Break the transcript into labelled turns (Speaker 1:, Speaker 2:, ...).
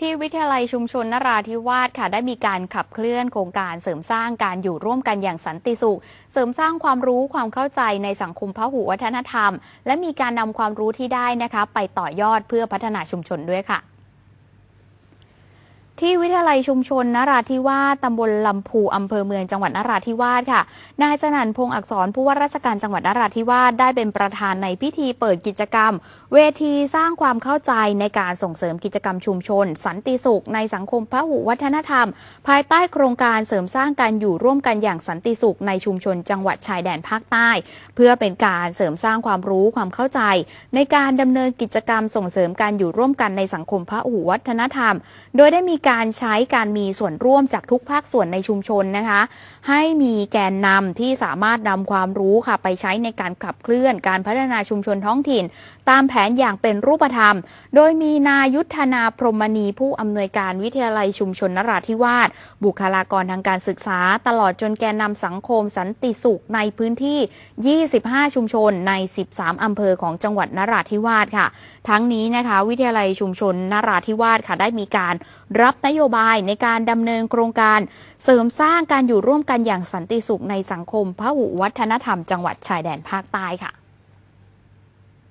Speaker 1: ที่วิทยาลัยชุมชนนราธิวาสค่ะ ได้มีการขับเคลื่อนโครงการเสริมสร้างการอยู่ร่วมกันอย่างสันติสุข เสริมสร้างความรู้ความเข้าใจในสังคมพหุวัฒนธรรม และมีการนำความรู้ที่ได้นะคะ ไปต่อยอดเพื่อพัฒนาชุมชนด้วยค่ะ ที่วิทยาลัยชุมชนนราธิวาสตำบลลำพูอำเภอเมืองจังหวัดนราธิวาสค่ะ นายสนันพงศ์อักษรผู้ว่าราชการจังหวัดนราธิวาสได้เป็นประธานในพิธีเปิดกิจกรรม เวทีสร้างความเข้าใจในการส่งเสริมกิจกรรมชุมชน สันติสุขในสังคมพหุวัฒนธรรม ภายใต้โครงการเสริมสร้างการอยู่ร่วมกันอย่างสันติสุขในชุมชนจังหวัดชายแดนภาคใต้ เพื่อเป็นการเสริมสร้างความรู้ความเข้าใจ ในการดำเนินกิจกรรมส่งเสริมการอยู่ร่วมกันในสังคมพหุวัฒนธรรม โดยได้มีการการใช้การมีส่วนร่วมจากทุกภาคส่วนในชุมชนนะคะ ให้มีแกนนำที่สามารถนำความรู้ค่ะไปใช้ในการขับเคลื่อนการพัฒนาชุมชนท้องถิ่น ตามแผนอย่างเป็นรูปธรรม โดยมีนายุทธนาพรหมณีผู้อำนวยการวิทยาลัยชุมชนนราธิวาสบุคลากรทางการศึกษา ตลอดจนแกนนำสังคมสันติสุขในพื้นที่ 25 ชุมชนใน 13 อำเภอของจังหวัดนราธิวาสค่ะ ทั้งนี้นะคะ วิทยาลัยชุมชนนราธิวาสค่ะได้มีการ รับนโยบายในการดำเนินโครงการ เสริมสร้างการอยู่ร่วมกันอย่างสันติสุขในสังคมพหุวัฒนธรรมจังหวัดชายแดนภาคใต้ค่ะ